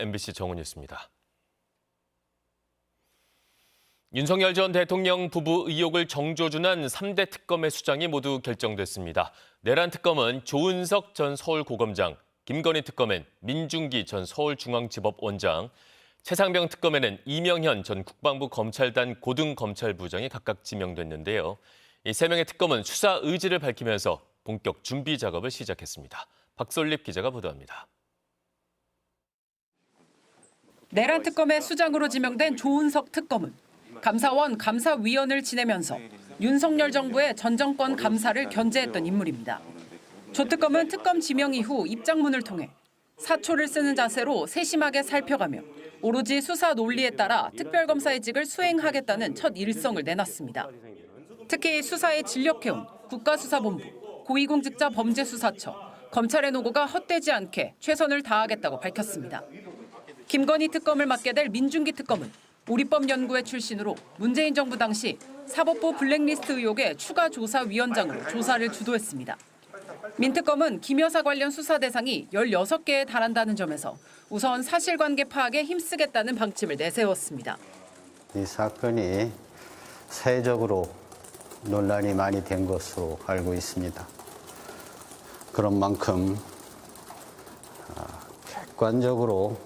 MBC 정은이었습니다. 윤석열 전 대통령 부부 의혹을 정조준한 3대 특검의 수장이 모두 결정됐습니다. 내란 특검은 조은석 전 서울고검장, 김건희 특검엔 민중기 전 서울중앙지법 원장, 최상병 특검에는 이명현 전 국방부 검찰단 고등검찰부장이 각각 지명됐는데요. 이 세 명의 특검은 수사 의지를 밝히면서 본격 준비 작업을 시작했습니다. 박솔립 기자가 보도합니다. 내란 특검의 수장으로 지명된 조은석 특검은 감사원 감사위원을 지내면서 윤석열 정부의 전 정권 감사를 견제했던 인물입니다. 조 특검은 특검 지명 이후 입장문을 통해 사초를 쓰는 자세로 세심하게 살펴가며 오로지 수사 논리에 따라 특별검사의직을 수행하겠다는 첫 일성을 내놨습니다. 특히 수사에 진력해온 국가수사본부, 고위공직자 범죄수사처, 검찰의 노고가 헛되지 않게 최선을 다하겠다고 밝혔습니다. 김건희 특검을 맡게 될 민중기 특검은 우리법 연구회 출신으로 문재인 정부 당시 사법부 블랙리스트 의혹의 추가 조사 위원장으로 조사를 주도했습니다. 민 특검은 김 여사 관련 수사 대상이 16개에 달한다는 점에서 우선 사실관계 파악에 힘쓰겠다는 방침을 내세웠습니다. 이 사건이 사회적으로 논란이 많이 된 것으로 알고 있습니다. 그런 만큼 아, 객관적으로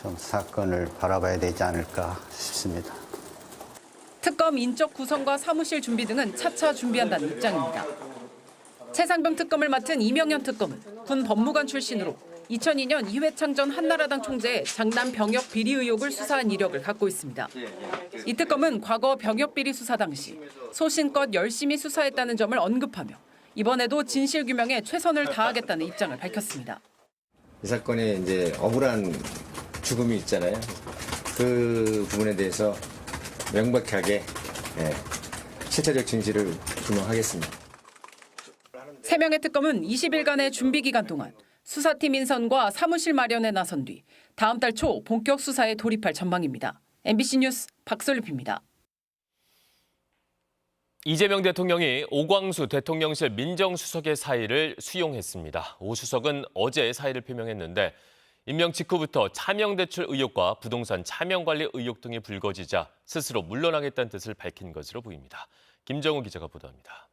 좀 사건을 바라봐야 되지 않을까 싶습니다. 특검 인적 구성과 사무실 준비 등은 차차 준비한다는 입장입니다. 최상병 특검을 맡은 이명현 특검은 군 법무관 출신으로 2002년 이회창 전 한나라당 총재의 장남 병역 비리 의혹을 수사한 이력을 갖고 있습니다. 이 특검은 과거 병역 비리 수사 당시 소신껏 열심히 수사했다는 점을 언급하며 이번에도 진실 규명에 최선을 다하겠다는 입장을 밝혔습니다. 이 사건에 이제 억울한 죽음이 있잖아요. 그 부분에 대해서 명백하게 예, 실체적 진실을 규명하겠습니다. 세 명의 특검은 20일간의 준비 기간 동안 수사팀 인선과 사무실 마련에 나선 뒤 다음 달 초 본격 수사에 돌입할 전망입니다. MBC 뉴스 박솔립입니다. 이재명 대통령이 오광수 대통령실 민정수석의 사의를 수용했습니다. 오 수석은 어제 사의를 표명했는데 임명 직후부터 차명 대출 의혹과 부동산 차명 관리 의혹 등이 불거지자 스스로 물러나겠다는 뜻을 밝힌 것으로 보입니다. 김정우 기자가 보도합니다.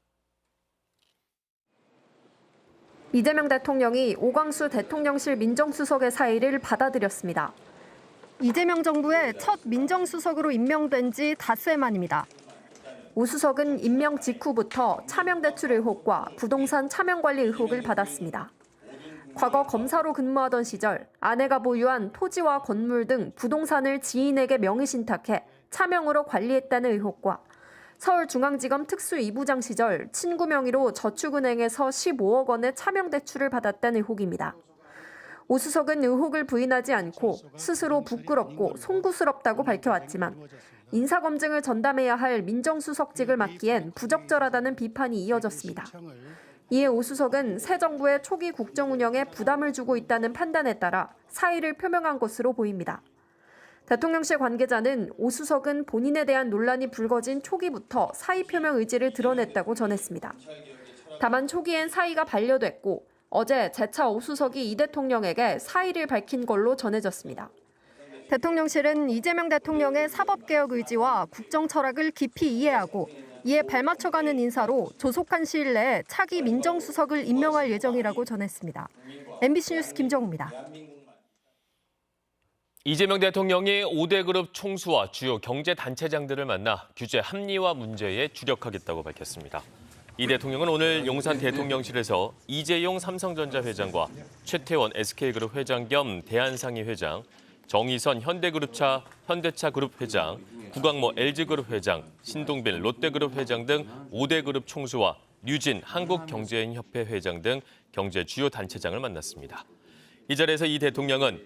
이재명 대통령이 오광수 대통령실 민정수석의 사의를 받아들였습니다. 이재명 정부의 첫 민정수석으로 임명된 지 닷새 만입니다. 오 수석은 임명 직후부터 차명 대출 의혹과 부동산 차명 관리 의혹을 받았습니다. 과거 검사로 근무하던 시절 아내가 보유한 토지와 건물 등 부동산을 지인에게 명의 신탁해 차명으로 관리했다는 의혹과 서울중앙지검 특수 2부장 시절 친구 명의로 저축은행에서 15억 원의 차명 대출을 받았다는 의혹입니다. 오 수석은 의혹을 부인하지 않고 스스로 부끄럽고 송구스럽다고 밝혀왔지만 인사검증을 전담해야 할 민정수석직을 맡기엔 부적절하다는 비판이 이어졌습니다. 이에 오 수석은 새 정부의 초기 국정 운영에 부담을 주고 있다는 판단에 따라 사의를 표명한 것으로 보입니다. 대통령실 관계자는 오 수석은 본인에 대한 논란이 불거진 초기부터 사의 표명 의지를 드러냈다고 전했습니다. 다만 초기엔 사의가 반려됐고 어제 재차 오 수석이 이 대통령에게 사의를 밝힌 걸로 전해졌습니다. 대통령실은 이재명 대통령의 사법개혁 의지와 국정 철학을 깊이 이해하고 이에 발맞춰가는 인사로 조속한 시일 내에 차기 민정수석을 임명할 예정이라고 전했습니다. MBC 뉴스 김정우입니다. 이재명 대통령이 5대 그룹 총수와 주요 경제 단체장들을 만나 규제 합리화 문제에 주력하겠다고 밝혔습니다. 이 대통령은 오늘 용산 대통령실에서 이재용 삼성전자 회장과 최태원 SK그룹 회장 겸 대한상의 회장, 정의선 현대그룹차 현대차 그룹 회장, 구광모 LG그룹 회장, 신동빈 롯데그룹 회장 등 5대 그룹 총수와 류진 한국경제인협회 회장 등 경제 주요 단체장을 만났습니다. 이 자리에서 이 대통령은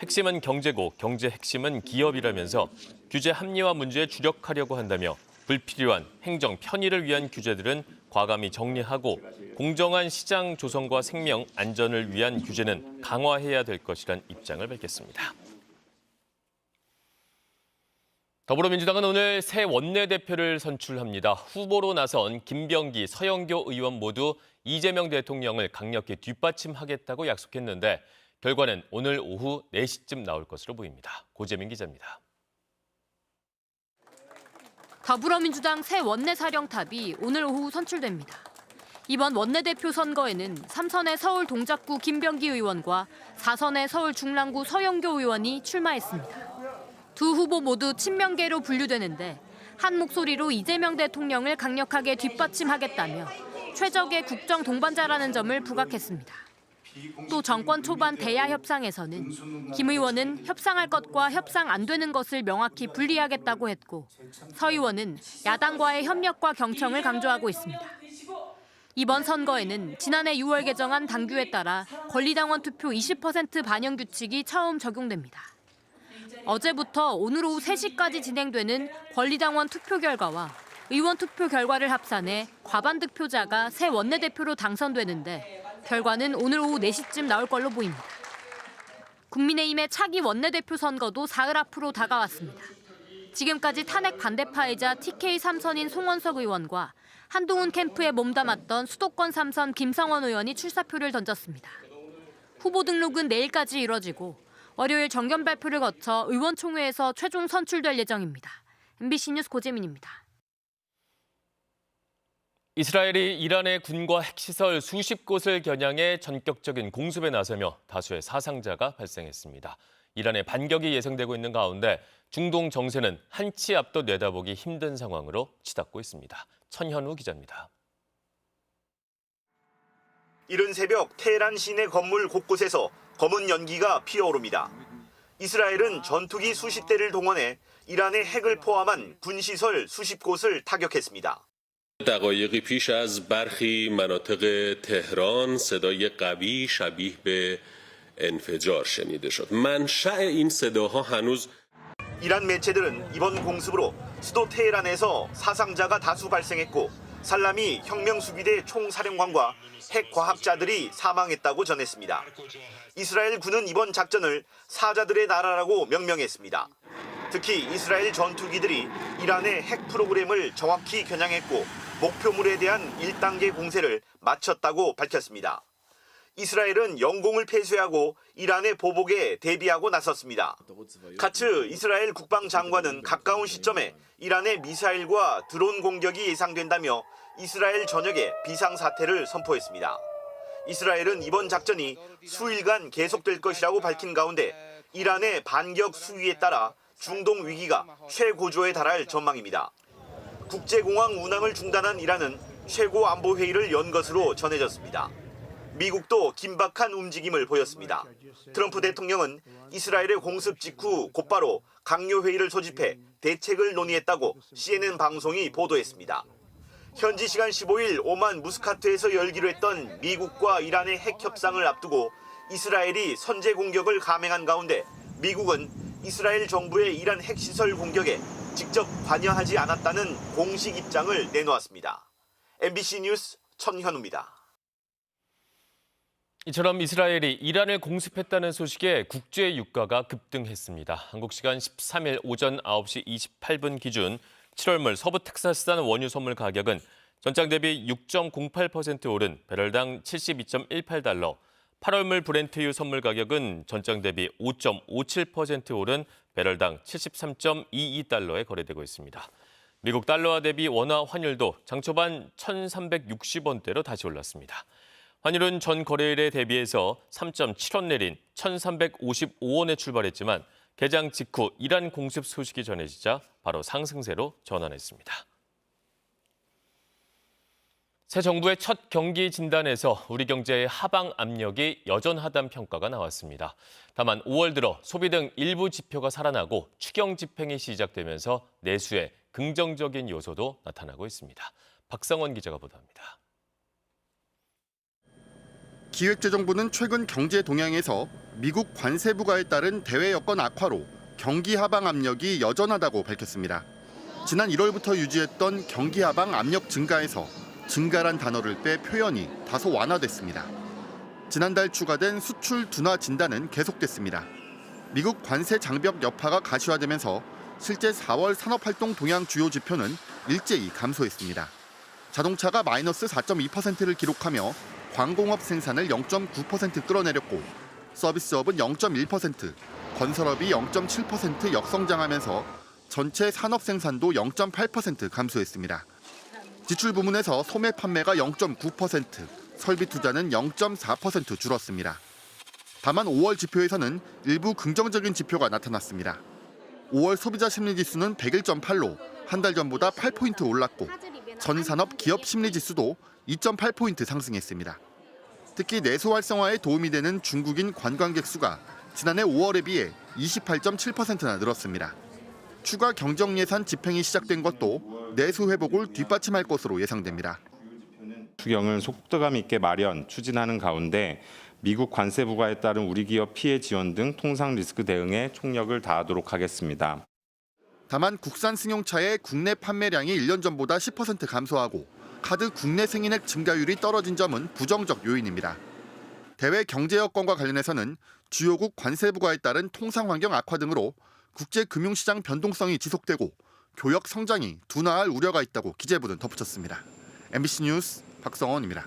핵심은 경제고 경제 핵심은 기업이라면서 규제 합리화 문제에 주력하려고 한다며 불필요한 행정 편의를 위한 규제들은 과감히 정리하고 공정한 시장 조성과 생명 안전을 위한 규제는 강화해야 될 것이란 입장을 밝혔습니다. 더불어민주당은 오늘 새 원내대표를 선출합니다. 후보로 나선 김병기, 서영교 의원 모두 이재명 대통령을 강력히 뒷받침하겠다고 약속했는데 결과는 오늘 오후 4시쯤 나올 것으로 보입니다. 고재민 기자입니다. 더불어민주당 새 원내사령탑이 오늘 오후 선출됩니다. 이번 원내대표 선거에는 3선의 서울 동작구 김병기 의원과 4선의 서울 중랑구 서영교 의원이 출마했습니다. 두 후보 모두 친명계로 분류되는데 한 목소리로 이재명 대통령을 강력하게 뒷받침하겠다며 최적의 국정 동반자라는 점을 부각했습니다. 또 정권 초반 대야 협상에서는 김 의원은 협상할 것과 협상 안 되는 것을 명확히 분리하겠다고 했고 서 의원은 야당과의 협력과 경청을 강조하고 있습니다. 이번 선거에는 지난해 6월 개정한 당규에 따라 권리당원 투표 20% 반영 규칙이 처음 적용됩니다. 어제부터 오늘 오후 3시까지 진행되는 권리당원 투표 결과와 의원 투표 결과를 합산해 과반 득표자가 새 원내대표로 당선되는데 결과는 오늘 오후 4시쯤 나올 걸로 보입니다. 국민의힘의 차기 원내대표 선거도 사흘 앞으로 다가왔습니다. 지금까지 탄핵 반대파이자 TK 3선인 송원석 의원과 한동훈 캠프에 몸담았던 수도권 3선 김성원 의원이 출사표를 던졌습니다. 후보 등록은 내일까지 이뤄지고 월요일 정견 발표를 거쳐 의원총회에서 최종 선출될 예정입니다. MBC 뉴스 고재민입니다. 이스라엘이 이란의 군과 핵시설 수십 곳을 겨냥해 전격적인 공습에 나서며 다수의 사상자가 발생했습니다. 이란의 반격이 예상되고 있는 가운데 중동 정세는 한치 앞도 내다보기 힘든 상황으로 치닫고 있습니다. 천현우 기자입니다. 이른 새벽 테헤란 시내 건물 곳곳에서 검은 연기가 피어오릅니다. 이스라엘은 전투기 수십 대를 동원해 이란의 핵을 포함한 군시설 수십 곳을 타격했습니다. دقایقی پیش از برخی مناطق تهران صدای قوی شبیه به انفجار شنیده شد منشأ این صداها هنوز 이란 매체들은 이번 공습으로 수도 테헤란에서 사상자가 다수 발생했고 살라미 혁명수비대 총사령관과 핵 과학자들이 사망했다고 전했습니다. 이스라엘 군은 이번 작전을 사자들의 나라라고 명명했습니다. 특히 이스라엘 전투기들이 이란의 핵 프로그램을 정확히 겨냥했고 목표물에 대한 1단계 공세를 마쳤다고 밝혔습니다. 이스라엘은 영공을 폐쇄하고 이란의 보복에 대비하고 나섰습니다. 카츠 이스라엘 국방장관은 가까운 시점에 이란의 미사일과 드론 공격이 예상된다며 이스라엘 전역에 비상사태를 선포했습니다. 이스라엘은 이번 작전이 수일간 계속될 것이라고 밝힌 가운데 이란의 반격 수위에 따라 중동 위기가 최고조에 달할 전망입니다. 국제공항 운항을 중단한 이란은 최고 안보 회의를 연 것으로 전해졌습니다. 미국도 긴박한 움직임을 보였습니다. 트럼프 대통령은 이스라엘의 공습 직후 곧바로 강요 회의를 소집해 대책을 논의했다고 CNN 방송이 보도했습니다. 현지 시간 15일 오만 무스카트에서 열기로 했던 미국과 이란의 핵 협상을 앞두고 이스라엘이 선제 공격을 감행한 가운데 미국은 이스라엘 정부의 이란 핵시설 공격에 직접 관여하지 않았다는 공식 입장을 내놓았습니다. MBC 뉴스 천현우입니다. 이처럼 이스라엘이 이란을 공습했다는 소식에 국제 유가가 급등했습니다. 한국 시간 13일 오전 9시 28분 기준 7월물 서부 텍사스산 원유 선물 가격은 전장 대비 6.08% 오른 배럴당 72.18달러, 8월물 브렌트유 선물 가격은 전장 대비 5.57% 오른 배럴당 73.22달러에 거래되고 있습니다. 미국 달러화 대비 원화 환율도 장 초반 1,360원대로 다시 올랐습니다. 환율은 전 거래일에 대비해서 3.7원 내린 1,355원에 출발했지만 개장 직후 이란 공습 소식이 전해지자 바로 상승세로 전환했습니다. 새 정부의 첫 경기 진단에서 우리 경제의 하방 압력이 여전하다는 평가가 나왔습니다. 다만 5월 들어 소비 등 일부 지표가 살아나고 추경 집행이 시작되면서 내수에 긍정적인 요소도 나타나고 있습니다. 박성원 기자가 보도합니다. 기획재정부는 최근 경제 동향에서 미국 관세 부과에 따른 대외 여건 악화로 경기 하방 압력이 여전하다고 밝혔습니다. 지난 1월부터 유지했던 경기 하방 압력 증가에서 증가란 단어를 빼 표현이 다소 완화됐습니다. 지난달 추가된 수출 둔화 진단은 계속됐습니다. 미국 관세 장벽 여파가 가시화되면서 실제 4월 산업활동 동향 주요 지표는 일제히 감소했습니다. 자동차가 마이너스 4.2%를 기록하며 광공업 생산을 0.9% 끌어내렸고 서비스업은 0.1%, 건설업이 0.7% 역성장하면서 전체 산업 생산도 0.8% 감소했습니다. 지출 부문에서 소매 판매가 0.9%, 설비 투자는 0.4% 줄었습니다. 다만 5월 지표에서는 일부 긍정적인 지표가 나타났습니다. 5월 소비자 심리 지수는 101.8로 한 달 전보다 8포인트 올랐고 전 산업 기업 심리 지수도 2.8포인트 상승했습니다. 특히 내수 활성화에 도움이 되는 중국인 관광객 수가 지난해 5월에 비해 28.7%나 늘었습니다. 추가 경정 예산 집행이 시작된 것도 내수 회복을 뒷받침할 것으로 예상됩니다. 추경을 속도감 있게 마련, 추진하는 가운데 미국 관세 부과에 따른 우리 기업 피해 지원 등 통상 리스크 대응에 총력을 다하도록 하겠습니다. 다만 국산 승용차의 국내 판매량이 1년 전보다 10% 감소하고 카드 국내 승인액 증가율이 떨어진 점은 부정적 요인입니다. 대외 경제 여건과 관련해서는 주요국 관세 부과에 따른 통상 환경 악화 등으로 국제 금융 시장 변동성이 지속되고 교역 성장이 둔화할 우려가 있다고 기재부는 덧붙였습니다. MBC 뉴스 박성원입니다.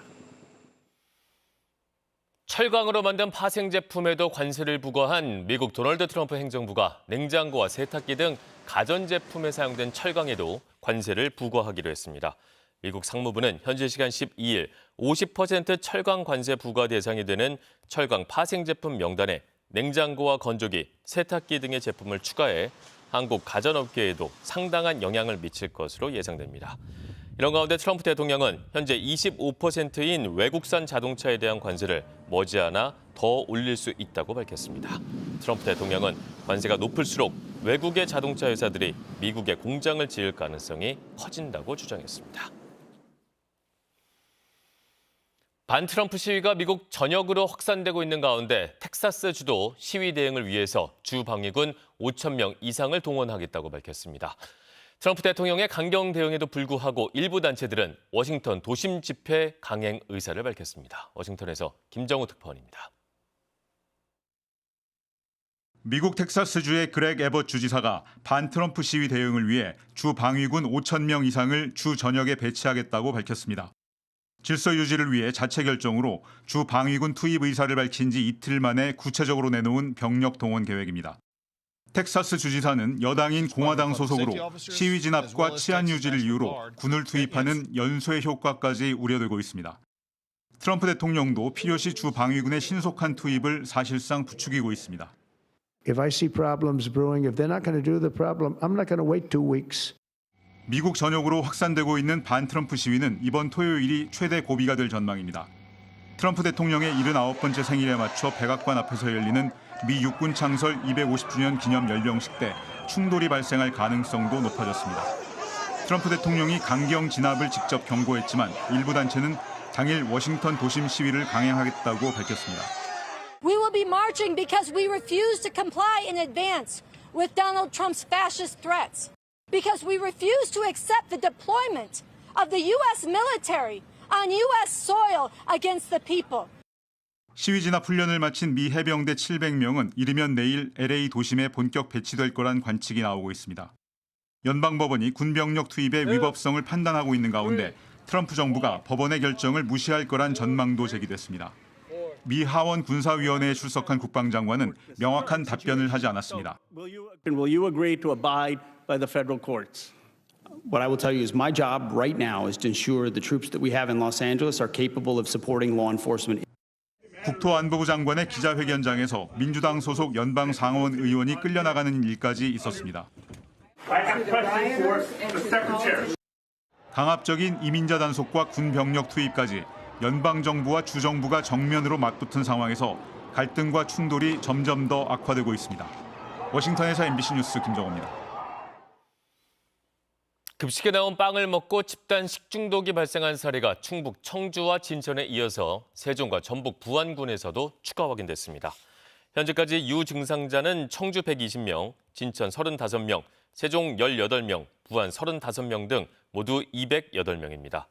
철강으로 만든 파생 제품에도 관세를 부과한 미국 도널드 트럼프 행정부가 냉장고와 세탁기 등 가전제품에 사용된 철강에도 관세를 부과하기로 했습니다. 미국 상무부는 현지 시간 12일 50% 철강 관세 부과 대상이 되는 철강 파생 제품 명단에 냉장고와 건조기, 세탁기 등의 제품을 추가해 한국 가전업계에도 상당한 영향을 미칠 것으로 예상됩니다. 이런 가운데 트럼프 대통령은 현재 25%인 외국산 자동차에 대한 관세를 머지않아 더 올릴 수 있다고 밝혔습니다. 트럼프 대통령은 관세가 높을수록 외국의 자동차 회사들이 미국에 공장을 지을 가능성이 커진다고 주장했습니다. 반트럼프 시위가 미국 전역으로 확산되고 있는 가운데 텍사스 주도 시위 대응을 위해서 주 방위군 5천 명 이상을 동원하겠다고 밝혔습니다. 트럼프 대통령의 강경 대응에도 불구하고 일부 단체들은 워싱턴 도심 집회 강행 의사를 밝혔습니다. 워싱턴에서 김정우 특파원입니다. 미국 텍사스주의 그렉 에버트 주지사가 반 트럼프 시위 대응을 위해 주 방위군 5천 명 이상을 주 전역에 배치하겠다고 밝혔습니다. 질서 유지를 위해 자체 결정으로 주 방위군 투입 의사를 밝힌 지 이틀 만에 구체적으로 내놓은 병력 동원 계획입니다. 텍사스 주지사는 여당인 공화당 소속으로 시위 진압과 치안 유지를 이유로 군을 투입하는 연쇄 효과까지 우려되고 있습니다. 트럼프 대통령도 필요시 주 방위군의 신속한 투입을 사실상 부추기고 있습니다. If I see problems brewing, if they're not going to do the problem, I'm not going to wait two weeks. 미국 전역으로 확산되고 있는 반 트럼프 시위는 이번 토요일이 최대 고비가 될 전망입니다. 트럼프 대통령의 79번째 생일에 맞춰 백악관 앞에서 열리는 미 육군 창설 250주년 기념 연령식 때 충돌이 발생할 가능성도 높아졌습니다. 트럼프 대통령이 강경 진압을 직접 경고했지만 일부 단체는 당일 워싱턴 도심 시위를 강행하겠다고 밝혔습니다. We will be marching because we refuse to comply in advance with Donald Trump's fascist threats. Because we refuse to accept the deployment of the U.S. military on U.S. soil against the people. 시위 진압 훈련을 마친 미 해병대 700명은 이르면 내일 LA 도심에 본격 배치될 거란 관측이 나오고 있습니다. 연방법원이 군병력 투입의 위법성을 판단하고 있는 가운데 트럼프 정부가 법원의 결정을 무시할 거란 전망도 제기됐습니다. 미 하원 군사위원회에 출석한 국방장관은 명확한 답변을 하지 않았습니다. Will you agree to abide by the federal courts? What I will tell you is my job right now is to ensure the troops that we have in Los Angeles are capable of supporting law enforcement. 국토안보부 장관의 기자회견장에서 민주당 소속 연방 상원 의원이 끌려나가는 일까지 있었습니다. 강압적인 이민자 단속과 군 병력 투입까지 연방 정부와 주 정부가 정면으로 맞붙은 상황에서 갈등과 충돌이 점점 더 악화되고 있습니다. 워싱턴에서 MBC 뉴스 김정호입니다. 급식에 나온 빵을 먹고 집단 식중독이 발생한 사례가 충북 청주와 진천에 이어서 세종과 전북 부안군에서도 추가 확인됐습니다. 현재까지 유증상자는 청주 120명, 진천 35명, 세종 18명, 부안 35명 등 모두 208명입니다.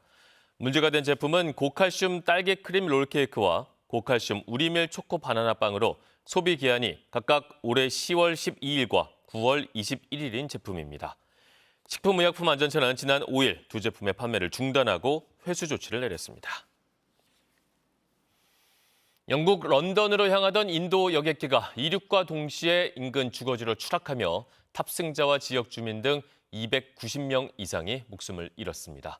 문제가 된 제품은 고칼슘 딸기 크림 롤케이크와 고칼슘 우리밀 초코 바나나 빵으로 소비 기한이 각각 올해 10월 12일과 9월 21일인 제품입니다. 식품의약품안전처는 지난 5일 두 제품의 판매를 중단하고 회수 조치를 내렸습니다. 영국 런던으로 향하던 인도 여객기가 이륙과 동시에 인근 주거지로 추락하며 탑승자와 지역 주민 등 290명 이상이 목숨을 잃었습니다.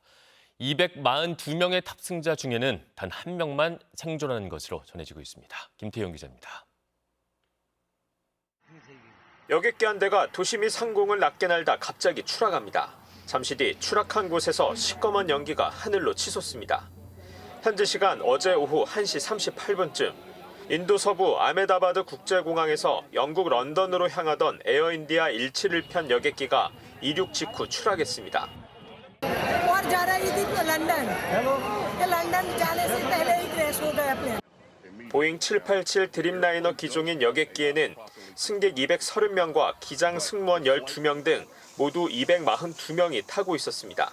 242명의 탑승자 중에는 단 한 명만 생존하는 것으로 전해지고 있습니다. 김태용 기자입니다. 여객기 한 대가 도심이 상공을 낮게 날다 갑자기 추락합니다. 잠시 뒤 추락한 곳에서 시꺼먼 연기가 하늘로 치솟습니다. 현지 시간 어제 오후 1시 38분쯤 인도 서부 아메다바드 국제공항에서 영국 런던으로 향하던 에어인디아 171편 여객기가 이륙 직후 추락했습니다. 보잉 787 드림라이너 기종인 여객기에는 승객 230명과 기장 승무원 12명 등 모두 242명이 타고 있었습니다.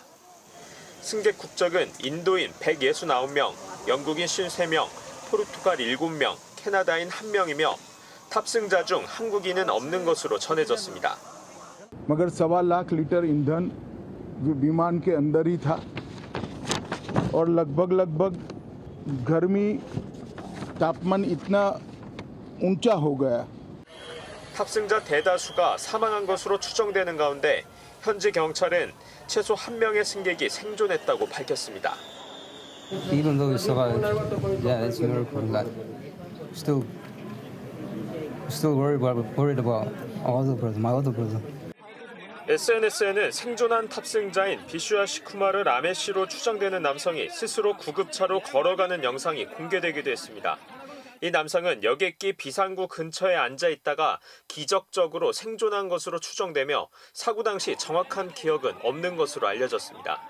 승객 국적은 인도인 169명, 영국인 53명, 포르투갈 7명, 캐나다인 1명이며 탑승자 중 한국인은 없는 것으로 전해졌습니다. मगर सवा लाख लीटर ईंधन विमान के अंदर ही था और लगभग लगभग गर्मी तापमान इतना ऊंचा हो गया 탑승자 대다수가 사망한 것으로 추정되는 가운데 현지 경찰은 최소 한 명의 승객이 생존했다고 밝혔습니다. Even though we survived, yeah, it's a miracle. Like, still, still worried about, worried about our other brother, my other brother. SNS에는 생존한 탑승자인 비슈아 시쿠마르 라메 씨로 추정되는 남성이 스스로 구급차로 걸어가는 영상이 공개되기도 했습니다. 이 남성은 여객기 비상구 근처에 앉아 있다가 기적적으로 생존한 것으로 추정되며 사고 당시 정확한 기억은 없는 것으로 알려졌습니다.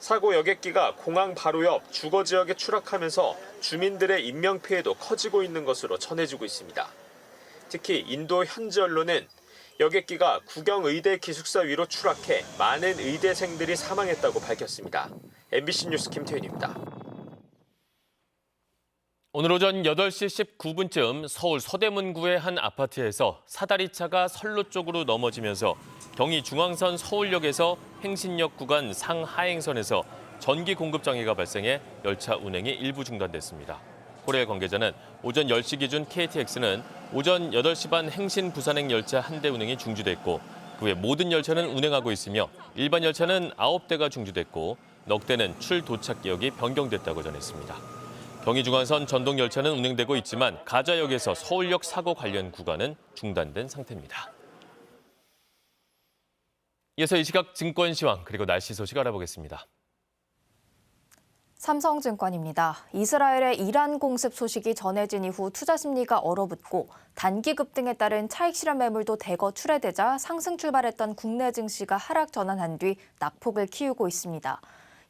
사고 여객기가 공항 바로 옆 주거 지역에 추락하면서 주민들의 인명 피해도 커지고 있는 것으로 전해지고 있습니다. 특히 인도 현지 언론은 여객기가 국영의대 기숙사 위로 추락해 많은 의대생들이 사망했다고 밝혔습니다. MBC 뉴스 김태윤입니다. 오늘 오전 8시 19분쯤 서울 서대문구의 한 아파트에서 사다리차가 선로 쪽으로 넘어지면서 경의 중앙선 서울역에서 행신역 구간 상하행선에서 전기 공급 장애가 발생해 열차 운행이 일부 중단됐습니다. 고래 관계자는 오전 10시 기준 KTX는 오전 8시 반 행신 부산행 열차 한 대 운행이 중지됐고 그 외 모든 열차는 운행하고 있으며 일반 열차는 9대가 중지됐고 넉 대는 출 도착 기역이 변경됐다고 전했습니다. 경의중앙선 전동 열차는 운행되고 있지만 가자역에서 서울역 사고 관련 구간은 중단된 상태입니다. 이어서 이 시각 증권 시황 그리고 날씨 소식 알아보겠습니다. 삼성증권입니다. 이스라엘의 이란 공습 소식이 전해진 이후 투자 심리가 얼어붙고 단기 급등에 따른 차익 실현 매물도 대거 출회되자 상승 출발했던 국내 증시가 하락 전환한 뒤 낙폭을 키우고 있습니다.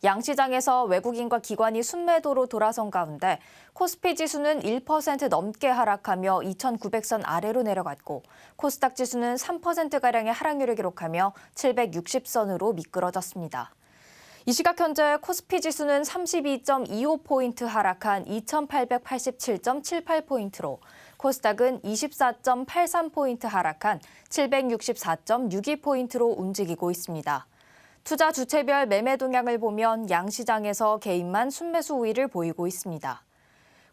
양 시장에서 외국인과 기관이 순매도로 돌아선 가운데 코스피 지수는 1% 넘게 하락하며 2,900선 아래로 내려갔고 코스닥 지수는 3%가량의 하락률을 기록하며 760선으로 미끄러졌습니다. 이 시각 현재 코스피 지수는 32.25포인트 하락한 2,887.78포인트로 코스닥은 24.83포인트 하락한 764.62포인트로 움직이고 있습니다. 투자 주체별 매매 동향을 보면 양시장에서 개인만 순매수 우위를 보이고 있습니다.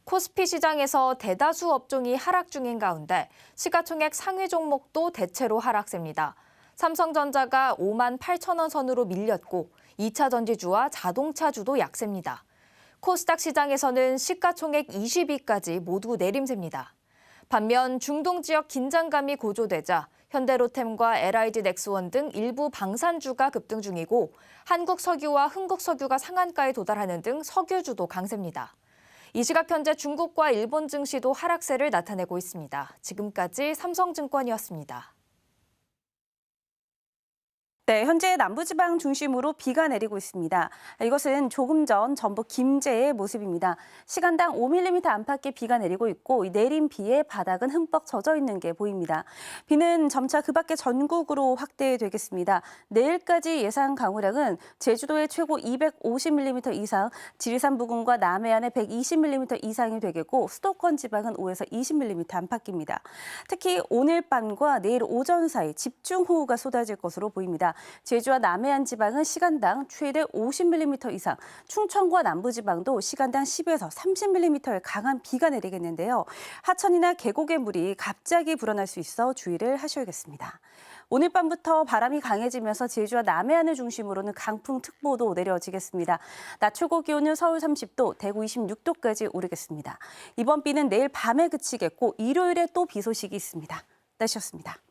코스피 시장에서 대다수 업종이 하락 중인 가운데 시가총액 상위 종목도 대체로 하락세입니다. 삼성전자가 5만 8천 원 선으로 밀렸고 2차 전지주와 자동차주도 약세입니다. 코스닥 시장에서는 시가총액 20위까지 모두 내림세입니다. 반면 중동 지역 긴장감이 고조되자 현대로템과 LIG 넥스원 등 일부 방산주가 급등 중이고 한국석유와 흥국석유가 상한가에 도달하는 등 석유주도 강세입니다. 이 시각 현재 중국과 일본 증시도 하락세를 나타내고 있습니다. 지금까지 삼성증권이었습니다. 네, 현재 남부지방 중심으로 비가 내리고 있습니다. 이것은 조금 전 전북 김제의 모습입니다. 시간당 5mm 안팎의 비가 내리고 있고 이 내린 비에 바닥은 흠뻑 젖어 있는 게 보입니다. 비는 점차 그 밖에 전국으로 확대되겠습니다. 내일까지 예상 강우량은 제주도에 최고 250mm 이상, 지리산 부근과 남해안에 120mm 이상이 되겠고 수도권 지방은 5에서 20mm 안팎입니다. 특히 오늘 밤과 내일 오전 사이 집중호우가 쏟아질 것으로 보입니다. 제주와 남해안 지방은 시간당 최대 50mm 이상, 충청과 남부 지방도 시간당 10에서 30mm의 강한 비가 내리겠는데요. 하천이나 계곡의 물이 갑자기 불어날 수 있어 주의를 하셔야겠습니다. 오늘 밤부터 바람이 강해지면서 제주와 남해안을 중심으로는 강풍특보도 내려지겠습니다. 낮 최고 기온은 서울 30도, 대구 26도까지 오르겠습니다. 이번 비는 내일 밤에 그치겠고 일요일에 또 비 소식이 있습니다. 날씨였습니다.